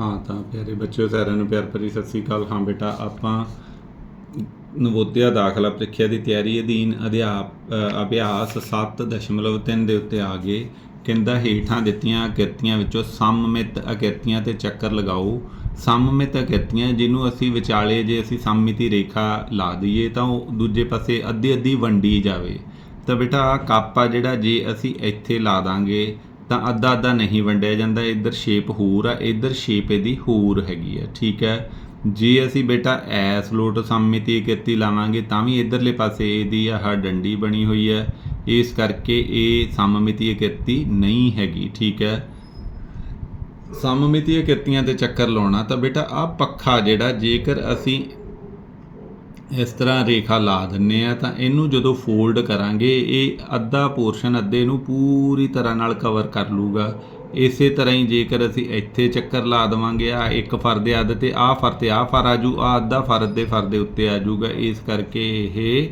ਹਾਂ ਤਾਂ ਪਿਆਰੇ ਬੱਚਿਓ ਸਾਰਿਆਂ ਨੂੰ ਪਿਆਰ ਭਰੀ ਸਤਿ ਸ੍ਰੀ ਅਕਾਲ। ਹਾਂ ਬੇਟਾ ਆਪਾਂ ਨਵੋਦਿਆ ਦਾਖਲਾ ਪ੍ਰੀਖਿਆ ਦੀ ਤਿਆਰੀ ਅਧੀਨ ਅਧਿਆਪ ਅ, ਅਭਿਆਸ 7.3 ਦੇ ਉੱਤੇ ਆ ਗਏ। ਕਹਿੰਦਾ ਹੇਠਾਂ ਦਿੱਤੀਆਂ ਅਕਿਰਤੀਆਂ ਵਿੱਚੋਂ ਸਮਮਿਤ ਅਕਿਰਤੀਆਂ ਤੇ ਚੱਕਰ ਲਗਾਓ। ਸਮਮਿਤ ਅਕਿਰਤੀਆਂ ਜਿਹਨੂੰ ਅਸੀਂ ਵਿਚਾਲੇ ਜੇ ਅਸੀਂ ਸਮਮਿਤੀ ਰੇਖਾ ਲਾ ਦਈਏ ਤਾਂ ਉਹ ਦੂਜੇ ਪਾਸੇ ਅੱਧੀ ਅੱਧੀ ਵੰਡੀ ਜਾਵੇ। ਤਾਂ ਬੇਟਾ ਆਹ ਕੱਪ ਜਿਹੜਾ ਜੇ ਅਸੀਂ ਇੱਥੇ ਲਾ ਦਾਂਗੇ ਤਾਂ ਅੱਧਾ ਅੱਧਾ ਨਹੀਂ ਵੰਡਿਆ ਜਾਂਦਾ, ਇੱਧਰ ਸ਼ੇਪ ਹੋਰ ਆ, ਇੱਧਰ ਸ਼ੇਪ ਇਹਦੀ ਹੋਰ ਹੈਗੀ ਆ, ਠੀਕ ਹੈ? ਜੇ ਅਸੀਂ ਬੇਟਾ ਐਸ ਲੋਟ ਸਮਮਿਤੀ ਇਕੱਤੀ ਲਾਵਾਂਗੇ, ਤਾਂ ਵੀ ਇਧਰਲੇ ਪਾਸੇ ਇਹਦੀ ਆਹ ਡੰਡੀ ਬਣੀ ਹੋਈ ਹੈ। ਇਸ ਕਰਕੇ ਇਹ ਸਮਮਿਤੀ ਇਕੱਤੀ ਨਹੀਂ ਹੈਗੀ, ਠੀਕ ਹੈ? ਸਮਮਿਤੀ ਇਕੱਤੀਆਂ ਤੇ ਚੱਕਰ ਲਾਉਣਾ ਤਾਂ ਬੇਟਾ ਆਹ ਪੱਖਾ ਜਿਹੜਾ ਜੇਕਰ ਅਸੀਂ ਇਸ ਤਰ੍ਹਾਂ ਰੇਖਾ ਲਾ ਦਿੰਨੇ ਆ, ਤਾਂ ਇਹਨੂੰ ਜਦੋਂ ਫੋਲਡ ਕਰਾਂਗੇ, ਇਹ ਅੱਧਾ ਪੋਰਸ਼ਨ ਅੱਧੇ ਨੂੰ ਪੂਰੀ ਤਰ੍ਹਾਂ ਨਾਲ ਕਵਰ ਕਰ ਲੂਗਾ ਇਸੇ ਤਰ੍ਹਾਂ ਹੀ ਜੇਕਰ ਅਸੀਂ ਇੱਥੇ ਚੱਕਰ ਲਾ ਦਵਾਂਗੇ ਆ ਇੱਕ ਫਰ ਦੇ ਅੱਧ ਤੇ ਆ ਫਰ ਤੇ ਆ ਫਰ ਆ ਜੂ ਆ ਅੱਧਾ ਫਰ ਦੇ ਫਰ ਦੇ ਉੱਤੇ ਆ ਜੂਗਾ। ਇਸ ਕਰਕੇ ਇਹ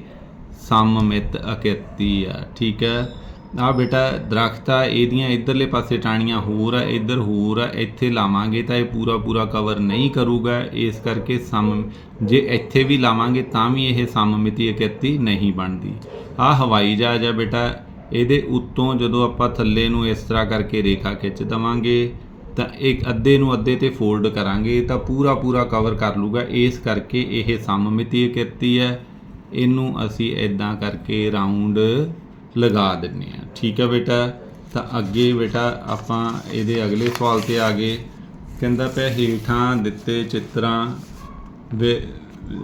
ਸਮਮਿਤ ਅਕਿਰਤੀ ਆ, ਠੀਕ ਹੈ ਆ ਬੇਟਾ, ਦਰਖਤ ਆ, ਇਹਦੀਆਂ ਇਧਰਲੇ ਪਾਸੇ ਟਾਣੀਆਂ ਹੋਰ ਆ, ਇੱਧਰ ਹੋਰ ਆ, ਇੱਥੇ ਲਾਵਾਂਗੇ ਤਾਂ ਇਹ ਪੂਰਾ ਪੂਰਾ ਕਵਰ ਨਹੀਂ ਕਰੂਗਾ। ਇਸ ਕਰਕੇ ਸਮ, ਜੇ ਇੱਥੇ ਵੀ ਲਾਵਾਂਗੇ ਤਾਂ ਵੀ ਇਹ ਸਮਮਿਤੀ ਇਕੱਤੀ ਨਹੀਂ ਬਣਦੀ। ਆ ਹਵਾਈ ਜਹਾਜ਼ ਆ ਬੇਟਾ, ਇਹਦੇ ਉੱਤੋਂ ਜਦੋਂ ਆਪਾਂ ਥੱਲੇ ਨੂੰ ਇਸ ਤਰ੍ਹਾਂ ਕਰਕੇ ਰੇਖਾ ਖਿੱਚ ਦਵਾਂਗੇ, ਤਾਂ ਇੱਕ ਅੱਧੇ ਨੂੰ ਅੱਧੇ ਤੇ ਫੋਲਡ ਕਰਾਂਗੇ, ਤਾਂ ਪੂਰਾ ਪੂਰਾ ਕਵਰ ਕਰ ਲੂਗਾ ਇਸ ਕਰਕੇ ਇਹ ਸਮਮਿਤੀ ਇਕੱਤੀ ਹੈ। ਇਹਨੂੰ ਅਸੀਂ ਇਦਾਂ ਕਰਕੇ ਰਾਉਂਡ ਲਗਾ ਦਿੰਨੇ ਆ ਠੀਕ ਹੈ ਬੇਟਾ? ਤਾਂ ਅੱਗੇ ਬੇਟਾ ਆਪਾਂ ਇਹਦੇ ਅਗਲੇ ਸਵਾਲ ਤੇ ਆ ਗਏ। ਕਹਿੰਦਾ ਪਿਆ, ਹੇਠਾਂ ਦਿੱਤੇ ਚਿੱਤਰਾਂ ਵਿ-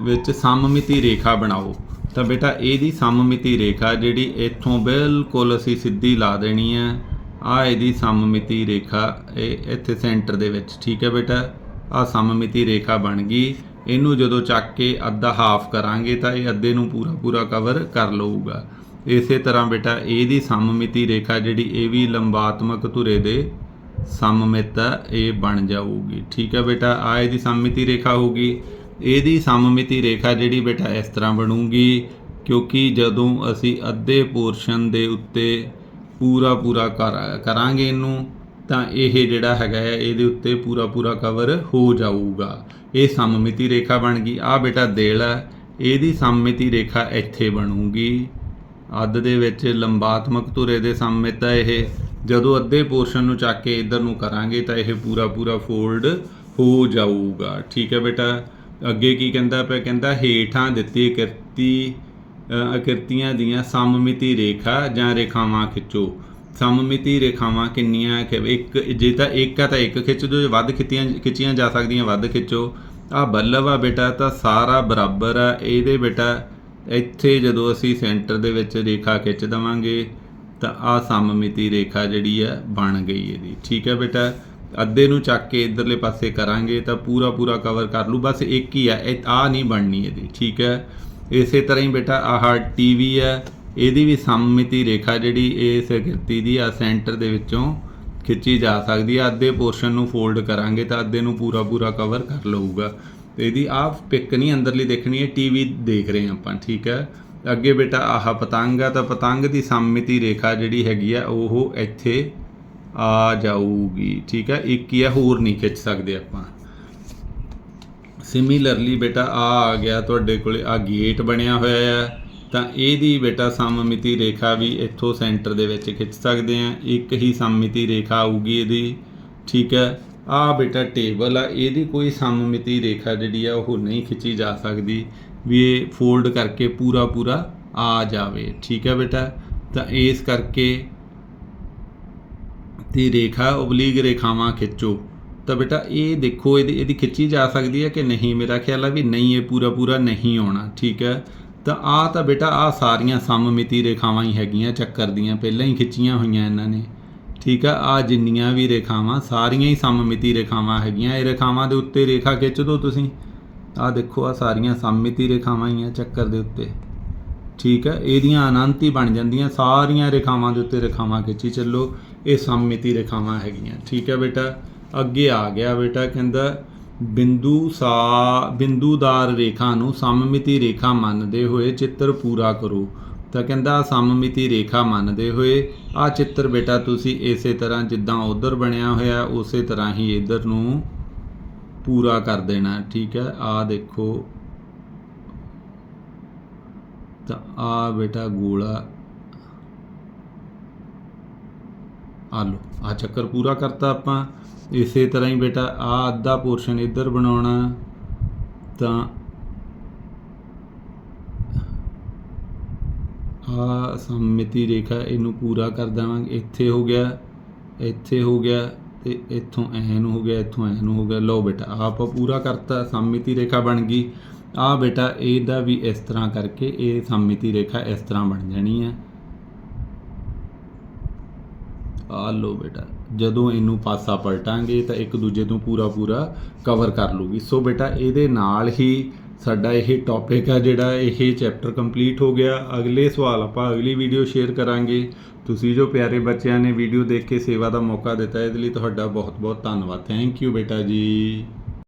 ਵਿੱਚ ਸਮਮਿਤੀ ਰੇਖਾ ਬਣਾਓ। ਤਾਂ ਬੇਟਾ, ਇਹਦੀ ਸਮਮਿਤੀ ਰੇਖਾ ਜਿਹੜੀ ਇੱਥੋਂ ਬਿਲਕੁਲ ਅਸੀਂ ਸਿੱਧੀ ਲਾ ਦੇਣੀ ਹੈ। ਆ ਇਹਦੀ ਸਮਮਿਤੀ ਰੇਖਾ ਇਹ ਇੱਥੇ ਸੈਂਟਰ ਦੇ ਵਿੱਚ। ਠੀਕ ਹੈ ਬੇਟਾ? ਆ ਸਮਮਿਤੀ ਰੇਖਾ ਬਣ ਗਈ। ਇਹਨੂੰ ਜਦੋਂ ਚੱਕ ਕੇ ਅੱਧਾ ਹਾਫ ਕਰਾਂਗੇ ਤਾਂ ਇਹ ਅੱਧੇ ਨੂੰ ਪੂਰਾ ਪੂਰਾ ਕਵਰ ਕਰ ਲਊਗਾ। ਇਸੇ ਤਰ੍ਹਾਂ ਬੇਟਾ ਇਹਦੀ ਸਮਮਿਤੀ ਰੇਖਾ ਜਿਹੜੀ ਇਹ ਵੀ ਲੰਬਾਤਮਕ ਧੁਰੇ ਦੇ ਸਮਮਿਤ ਆ, ਇਹ ਬਣ ਜਾਊਗੀ। ਠੀਕ ਹੈ ਬੇਟਾ ਆ ਇਹਦੀ ਸਮਮਿਤੀ ਰੇਖਾ ਹੋਊਗੀ। ਇਹਦੀ ਸਮਮਿਤੀ ਰੇਖਾ ਜਿਹੜੀ ਬੇਟਾ ਇਸ ਤਰ੍ਹਾਂ ਬਣੂਗੀ ਕਿਉਂਕਿ ਜਦੋਂ ਅਸੀਂ ਅੱਧੇ ਪੋਰਸ਼ਨ ਦੇ ਉੱਤੇ ਪੂਰਾ ਪੂਰਾ ਕਰ- ਕਰਾਂਗੇ ਇਹਨੂੰ ਤਾਂ ਇਹ ਜਿਹੜਾ ਹੈਗਾ ਹੈ ਇਹਦੇ ਉੱਤੇ ਪੂਰਾ ਪੂਰਾ ਕਵਰ ਹੋ ਜਾਊਗਾ। ਇਹ ਸਮਮਿਤੀ ਰੇਖਾ ਬਣ ਗਈ। ਆ ਬੇਟਾ ਦਿਲ ਹੈ ਇਹਦੀ ਸਮਮਿਤੀ ਰੇਖਾ ਇੱਥੇ ਬਣੂਗੀ। ਅੱਧ ਦੇ ਵਿੱਚ ਲੰਬਾਤਮਕ ਧੁਰੇ ਦੇ ਸਮਮਿਤ ਹੈ ਇਹ ਜਦੋਂ ਅੱਧੇ ਪੋਰਸ਼ਨ ਨੂੰ ਚੱਕ ਕੇ ਇਧਰ ਨੂੰ ਕਰਾਂਗੇ ਤਾਂ ਇਹ ਪੂਰਾ ਪੂਰਾ ਫੋਲਡ ਹੋ ਜਾਊਗਾ। ਠੀਕ ਹੈ ਬੇਟਾ? ਅੱਗੇ ਕੀ ਕਹਿੰਦਾ ਪਿਆ? ਕਹਿੰਦਾ ਹੇਠਾਂ ਦਿੱਤੀ ਕਿਰਤੀ ਅ, ਦੀਆਂ ਸਮਮਿਤੀ ਰੇਖਾ ਜਾਂ ਰੇਖਾਵਾਂ ਖਿੱਚੋ। ਸਮਮਿਤੀ ਰੇਖਾਵਾਂ ਕਿੰਨੀਆਂ ਕਿ ਇੱਕ ਜੇ ਤਾਂ ਇੱਕ ਆ ਤਾਂ ਇੱਕ ਖਿੱਚ ਦਿਓ ਜੇ ਵੱਧ ਖਿੱਚੀਆਂ ਖਿੱਚੀਆਂ ਜਾ ਸਕਦੀਆਂ ਵੱਧ ਖਿੱਚੋ। ਆ ਬੱਲਬ ਆ ਬੇਟਾ ਤਾਂ ਸਾਰਾ ਬਰਾਬਰ ਆ। ਇਹਦੇ ਬੇਟਾ ਇੱਥੇ ਜਦੋਂ ਅਸੀਂ ਸੈਂਟਰ ਦੇ ਵਿੱਚ ਰੇਖਾ ਖਿੱਚ ਦਵਾਂਗੇ, ਤਾਂ ਆ ਸਮਮਿਤੀ ਰੇਖਾ ਜਿਹੜੀ ਹੈ ਬਣ ਗਈ ਇਹਦੀ। ਠੀਕ ਹੈ ਬੇਟਾ? ਅੱਧੇ ਨੂੰ ਚੱਕ ਕੇ ਇਧਰਲੇ ਪਾਸੇ ਕਰਾਂਗੇ ਤਾਂ ਪੂਰਾ ਪੂਰਾ ਕਵਰ ਕਰ ਲੂ ਬਸ ਇੱਕ ਹੀ ਹੈ, ਇਹ ਆ ਨਹੀਂ ਬਣਨੀ ਇਹਦੀ। ਠੀਕ ਹੈ? ਇਸੇ ਤਰ੍ਹਾਂ ਹੀ ਬੇਟਾ, ਆਹ ਟੀਵੀ ਹੈ। ਇਹਦੀ ਵੀ ਸਮਮਿਤੀ ਰੇਖਾ ਜਿਹੜੀ ਇਸ ਆਕ੍ਰਿਤੀ ਦੀ ਆ ਸੈਂਟਰ ਦੇ ਵਿੱਚੋਂ ਖਿੱਚੀ ਜਾ ਸਕਦੀ ਹੈ। ਅੱਧੇ ਪੋਰਸ਼ਨ ਨੂੰ ਫੋਲਡ ਕਰਾਂਗੇ ਤਾਂ ਅੱਧੇ ਨੂੰ ਪੂਰਾ ਪੂਰਾ ਕਵਰ ਕਰ ਲਊਗਾ। ਤੇ ਇਹਦੀ ਆਹ ਪਿਕ ਨਹੀਂ ਅੰਦਰਲੀ ਦੇਖਣੀ ਹੈ, ਟੀਵੀ ਦੇਖ ਰਹੇ ਹਾਂ ਆਪਾਂ, ਠੀਕ ਹੈ? ਅੱਗੇ ਬੇਟਾ ਆਹ ਪਤੰਗ ਆ, ਤਾਂ ਪਤੰਗ ਦੀ ਸਮਮਿਤੀ ਰੇਖਾ ਜਿਹੜੀ ਹੈਗੀ ਆ, ਉਹ ਇੱਥੇ ਆ ਜਾਊਗੀ, ਠੀਕ ਹੈ? ਇੱਕ ਹੀ ਆ, ਹੋਰ ਨਹੀਂ ਖਿੱਚ ਸਕਦੇ ਆਪਾਂ। ਸਿਮਿਲਰਲੀ ਬੇਟਾ ਆ ਆ ਗਿਆ ਤੁਹਾਡੇ ਕੋਲੇ ਆ ਗੇਟ ਬਣਿਆ ਹੋਇਆ ਆ, ਤਾਂ ਇਹਦੀ ਬੇਟਾ ਸਮਮਿਤੀ ਰੇਖਾ ਵੀ ਇੱਥੋਂ ਸੈਂਟਰ ਦੇ ਵਿੱਚ ਖਿੱਚ ਸਕਦੇ ਆ ਇੱਕ ਹੀ ਸਮਮਿਤੀ ਰੇਖਾ ਆਊਗੀ ਇਹਦੀ, ਠੀਕ ਹੈ? ਆ ਬੇਟਾ ਟੇਬਲ ਆ, ਇਹਦੀ ਕੋਈ ਸਮਮਿਤੀ ਰੇਖਾ ਜਿਹੜੀ ਆ ਉਹ ਨਹੀਂ ਖਿੱਚੀ ਜਾ ਸਕਦੀ ਵੀ ਇਹ ਫੋਲਡ ਕਰਕੇ ਪੂਰਾ ਪੂਰਾ ਆ ਜਾਵੇ। ਠੀਕ ਹੈ ਬੇਟਾ? ਤਾਂ ਇਸ ਕਰਕੇ ਦੀ ਰੇਖਾ ਓਬਲੀਗ ਰੇਖਾਵਾਂ ਖਿੱਚੋ। ਤਾਂ ਬੇਟਾ ਇਹ ਦੇਖੋ, ਇਹਦੀ ਇਹਦੀ ਖਿੱਚੀ ਜਾ ਸਕਦੀ ਹੈ ਕਿ ਨਹੀਂ? ਮੇਰਾ ਖਿਆਲ ਹੈ ਵੀ ਨਹੀਂ, ਇਹ ਪੂਰਾ ਪੂਰਾ ਨਹੀਂ ਆਉਣਾ। ਠੀਕ ਹੈ ਤਾਂ ਆ ਤਾਂ ਬੇਟਾ ਆ ਸਾਰੀਆਂ ਸਮਮਿਤੀ ਰੇਖਾਵਾਂ ਹੀ ਹੈਗੀਆਂ, ਚੱਕਰ ਦੀਆਂ, ਪਹਿਲਾਂ ਹੀ ਖਿੱਚੀਆਂ ਹੋਈਆਂ ਇਹਨਾਂ ਨੇ। ਠੀਕ ਆ ਆ ਜਿੰਨੀਆਂ ਵੀ ਰੇਖਾਵਾਂ, ਸਾਰੀਆਂ ਹੀ ਸਮਮਿਤੀ ਰੇਖਾਵਾਂ ਹੈਗੀਆਂ। ਇਹ ਰੇਖਾਵਾਂ ਦੇ ਉੱਤੇ ਰੇਖਾ ਖਿੱਚ ਦਿਓ ਤੁਸੀਂ। ਆ ਦੇਖੋ ਆ ਸਾਰੀਆਂ ਸਮਮਿਤੀ ਰੇਖਾਵਾਂ ਹੀ ਆ ਚੱਕਰ ਦੇ ਉੱਤੇ। ਠੀਕ ਹੈ ਇਹਦੀਆਂ ਅਨੰਤ ਹੀ ਬਣ ਜਾਂਦੀਆਂ। ਸਾਰੀਆਂ ਰੇਖਾਵਾਂ ਦੇ ਉੱਤੇ ਰੇਖਾਵਾਂ ਖਿੱਚੀ ਚੱਲੋ। ਇਹ ਸਮਮਿਤੀ ਰੇਖਾਵਾਂ ਹੈਗੀਆਂ। ਠੀਕ ਹੈ ਬੇਟਾ, ਅੱਗੇ ਆ ਗਿਆ ਬੇਟਾ, ਕਹਿੰਦਾ, ਬਿੰਦੂ ਸਾ, ਬਿੰਦੂਦਾਰ ਰੇਖਾ ਨੂੰ ਸਮਮਿਤੀ ਰੇਖਾ ਮੰਨਦੇ ਹੋਏ ਚਿੱਤਰ ਪੂਰਾ ਕਰੋ। ਤਾਂ ਕਹਿੰਦਾ, ਸਮਮਿਤੀ ਰੇਖਾ ਮੰਨਦੇ ਹੋਏ ਆ ਚਿੱਤਰ ਬੇਟਾ ਤੁਸੀਂ ਇਸੇ ਤਰ੍ਹਾਂ ਜਿੱਦਾਂ ਉਧਰ ਬਣਿਆ ਹੋਇਆ, ਉਸੇ ਤਰ੍ਹਾਂ ਹੀ ਇਧਰ ਨੂੰ ਪੂਰਾ ਕਰ ਦੇਣਾ। ਠੀਕ ਹੈ ਆ ਦੇਖੋ। ਤਾਂ ਆ ਬੇਟਾ ਗੋਲਾ ਆ ਲੋ ਆ ਚੱਕਰ ਪੂਰਾ ਕਰਤਾ ਆਪਾਂ। ਇਸੇ ਤਰ੍ਹਾਂ ਹੀ ਬੇਟਾ ਆ ਅੱਧਾ ਪੋਰਸ਼ਨ ਇੱਧਰ ਬਣਾਉਣਾ, ਤਾਂ ਆ ਸਮਮਿਤੀ ਰੇਖਾ ਇਹਨੂੰ ਪੂਰਾ ਕਰ ਦੇਵਾਂਗੇ। ਇੱਥੇ ਹੋ ਗਿਆ, ਇੱਥੇ ਹੋ ਗਿਆ ਤੇ ਇੱਥੋਂ ਐਨ ਹੋ ਗਿਆ, ਇੱਥੋਂ ਐਨ ਹੋ ਗਿਆ। ਲਓ ਬੇਟਾ, ਆਪਾਂ ਪੂਰਾ ਕਰਤਾ ਸਮਮਿਤੀ ਰੇਖਾ ਬਣ ਗਈ। ਆ ਬੇਟਾ, ਇਹਦਾ ਵੀ ਇਸ ਤਰ੍ਹਾਂ ਕਰਕੇ ਇਹ ਸਮਮਿਤੀ ਰੇਖਾ ਇਸ ਤਰ੍ਹਾਂ ਬਣ ਜਾਣੀ ਹੈ। ਆ ਲਓ ਬੇਟਾ, ਜਦੋਂ ਇਹਨੂੰ ਪਾਸਾ ਪਲਟਾਂਗੇ ਤਾਂ ਇੱਕ ਦੂਜੇ ਤੋਂ ਪੂਰਾ ਪੂਰਾ ਕਵਰ ਕਰ ਲੂਗੀ ਸੋ ਬੇਟਾ, ਇਹਦੇ ਨਾਲ ਹੀ ਸਾਡਾ ਇਹ ਟੌਪਿਕ ਆ ਜਿਹੜਾ ਇਹ ਚੈਪਟਰ ਕੰਪਲੀਟ ਹੋ ਗਿਆ। ਅਗਲੇ ਸਵਾਲ ਆਪਾਂ ਅਗਲੀ ਵੀਡੀਓ ਸ਼ੇਅਰ ਕਰਾਂਗੇ। ਤੁਸੀਂ ਜੋ ਪਿਆਰੇ ਬੱਚਿਆਂ ਨੇ ਵੀਡੀਓ ਦੇਖ ਕੇ ਸੇਵਾ ਦਾ ਮੌਕਾ ਦਿੱਤਾ, ਇਹਦੇ ਲਈ ਤੁਹਾਡਾ ਬਹੁਤ ਬਹੁਤ ਧੰਨਵਾਦ। ਥੈਂਕ ਯੂ ਬੇਟਾ ਜੀ।